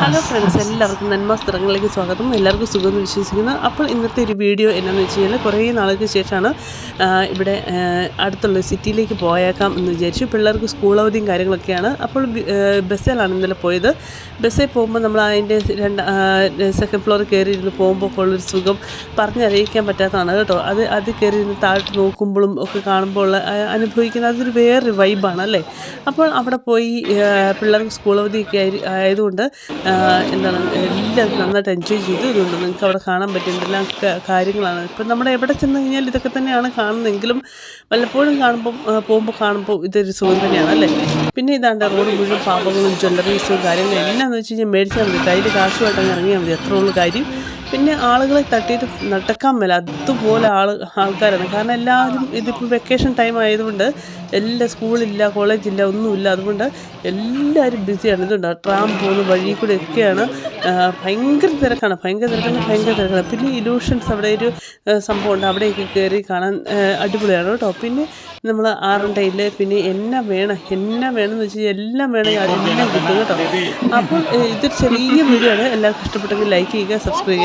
Hello friends എല്ലാവർക്കും നന്മാസ്ത്രങ്ങളിലേക്ക് സ്വാഗതം. എല്ലാവർക്കും സുഖമെന്ന് വിശ്വസിക്കുന്നു. അപ്പോൾ ഇന്നത്തെ ഒരു വീഡിയോ എന്നാന്ന് വെച്ച് കഴിഞ്ഞാൽ കുറേ നാളുകൾക്ക് ശേഷമാണ് ഇവിടെ അടുത്തുള്ള സിറ്റിയിലേക്ക് പോയേക്കാം എന്ന് വിചാരിച്ചു. പിള്ളേർക്ക് സ്കൂൾ അവധിയും കാര്യങ്ങളൊക്കെയാണ്. അപ്പോൾ ബസ്സിലാണ് ഇന്നലെ പോയത്. ബസ്സിൽ പോകുമ്പോൾ നമ്മൾ അതിന്റെ രണ്ട് സെക്കൻഡ് ഫ്ലോറിൽ കയറി ഇരുന്ന് പോകുമ്പോൾ ഉള്ളൊരു സുഖം. പറഞ്ഞറിയിക്കാൻ പറ്റാത്തതാണ് കേട്ടോ. അത് അത് കയറി ഇരുന്ന് താഴോട്ട് നോക്കുമ്പോഴും ഒക്കെ കാണുമ്പോൾ അനുഭവിക്കുന്ന അതൊരു വേറൊരു വൈബാണ് അല്ലേ? അപ്പോൾ അവിടെ പോയി പിള്ളേർക്ക് സ്കൂൾ അവധിയൊക്കെ ആയി ആയതുകൊണ്ട് എന്താണ് എല്ലാവരും നന്നായിട്ട് എൻജോയ് ചെയ്തു നിങ്ങൾക്ക് അവിടെ കാണാൻ പറ്റും എന്തെല്ലാം കാര്യങ്ങളാണ്. ഇപ്പം നമ്മുടെ എവിടെ ചെന്ന് കഴിഞ്ഞാൽ ഇതൊക്കെ തന്നെയാണ് കാണുന്നതെങ്കിലും വല്ലപ്പോഴും കാണുമ്പോൾ പോകുമ്പോൾ കാണുമ്പോൾ ഇതൊരു സുഖം തന്നെയാണ് അല്ലേ? പിന്നെ ഇതാണ്ട് റോഡ് മുഴുവൻ പാപങ്ങളും ജ്വല്ലറീസും കാര്യങ്ങളും എല്ലാം എന്ന് വെച്ച് കഴിഞ്ഞാൽ മേടിച്ചാൽ മതി. കയ്യിൽ കാശുമായിട്ട് അങ്ങ് ഇറങ്ങിയാൽ മതി. ഉള്ളൂ കാര്യം. പിന്നെ ആളുകളെ തട്ടിയിട്ട് നടക്കാൻ മേല. അതുപോലെ ആൾ ആൾക്കാരാണ്. കാരണം എല്ലാവരും ഇതിപ്പോൾ വെക്കേഷൻ ടൈം ആയതുകൊണ്ട് എല്ലാ സ്കൂളില്ല കോളേജില്ല ഒന്നുമില്ല. അതുകൊണ്ട് എല്ലാവരും ബിസിയാണ്. ഇതുണ്ട് ട്രാം പോകുന്ന വഴി കൂടെ ഒക്കെയാണ്. ഭയങ്കര തിരക്കാണ്. ഭയങ്കര തിരക്കാണ്. ഭയങ്കര തിരക്കാണ്. പിന്നെ ഇലൂഷൻസ് അവിടെ ഒരു സംഭവമുണ്ട്. അവിടെയൊക്കെ കയറി കാണാൻ അടിപൊളിയാണ് കേട്ടോ. പിന്നെ നമ്മൾ ആറണ്ടയിൽ പിന്നെ എന്നാ വേണം എന്നാ വേണമെന്ന് വെച്ച് കഴിഞ്ഞാൽ എല്ലാം വേണമെങ്കിൽ അതെല്ലാം കിട്ടും കേട്ടോ. അപ്പോൾ ഇതൊരു ചെറിയ വീഡിയോ ആണ്. എല്ലാവർക്കും ഇഷ്ടപ്പെട്ടെങ്കിൽ ലൈക്ക് ചെയ്യുക സബ്സ്ക്രൈബ് ചെയ്യുക